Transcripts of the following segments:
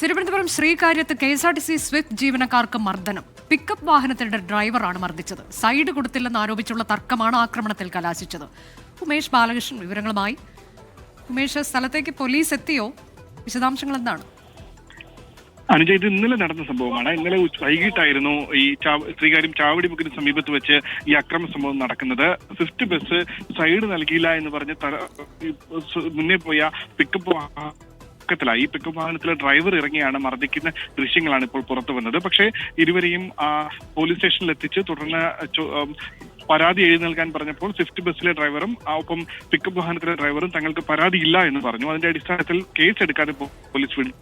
Thiruvananthapuram ശ്രീകാര്യത്ത് K S R T C swift ജീവനക്കാർക്ക് മർദ്ദനം. Pickup വാഹനത്തിന്റെ ഡ്രൈവറാണ് മർദ്ദിച്ചത്. സൈഡ് കൊടുത്തില്ലെന്ന് ആരോപിച്ചുള്ള തർക്കമാണ് ആക്രമണത്തിൽ കലാശിച്ചത്. ഉമേഷ് ബാലകൃഷ്ണൻ വിവരങ്ങളുമായി. ഉമേഷ് സ്ഥലത്തേക്ക് പോലീസ് എത്തിയോ? വിശദാംശങ്ങൾ എന്താണ്? അനുജ ഇത് ഇന്നലെ നടന്ന സംഭവമാണ്. ഇന്നലെ വൈകിട്ടായിരുന്നു ഈ ശ്രീകാര്യം ചാവടി മുക്കിന് സമീപത്ത് വെച്ച് ഈ അക്രമ സംഭവം നടക്കുന്നത്. സ്വിഫ്റ്റ് ബസ് സൈഡ് നൽകിയില്ല എന്ന് പറഞ്ഞ് മുന്നേ പോയ പിക്കപ്പ് ത്തിലായി ഈ പിക്കപ്പ് വാഹനത്തിലെ ഡ്രൈവർ ഇറങ്ങിയാണ് മർദ്ദിക്കുന്ന ദൃശ്യങ്ങളാണ് ഇപ്പോൾ പുറത്തു വന്നത്. പക്ഷേ ഇരുവരെയും ആ, പോലീസ് സ്റ്റേഷനിൽ എത്തിച്ച് തുടർന്ന് പരാതി എഴുതി നൽകാൻ പറഞ്ഞപ്പോൾ സ്വിഫ്റ്റ് ബസ്സിലെ ഡ്രൈവറും ഒപ്പം പിക്കപ്പ് വാഹനത്തിലെ ഡ്രൈവറും തങ്ങൾക്ക് പരാതിയില്ല എന്ന് പറഞ്ഞു. അതിന്റെ അടിസ്ഥാനത്തിൽ കേസ് എടുക്കാതെ പോലീസ് വിളി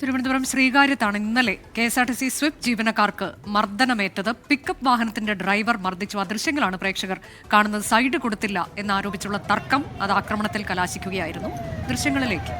തിരുവനന്തപുരം ശ്രീകാര്യത്താണ് ഇന്നലെ K S R T C swift ജീവനക്കാർക്ക് മർദ്ദനമേറ്റത്. പിക്കപ്പ് വാഹനത്തിന്റെ ഡ്രൈവർ മർദ്ദിച്ചു. ആ ദൃശ്യങ്ങളാണ് പ്രേക്ഷകർ കാണുന്നത്. സൈഡ് കൊടുത്തില്ല എന്നാരോപിച്ചുള്ള തർക്കം അത് ആക്രമണത്തിൽ കലാശിക്കുകയായിരുന്നു. ദൃശ്യങ്ങളിലേക്ക്.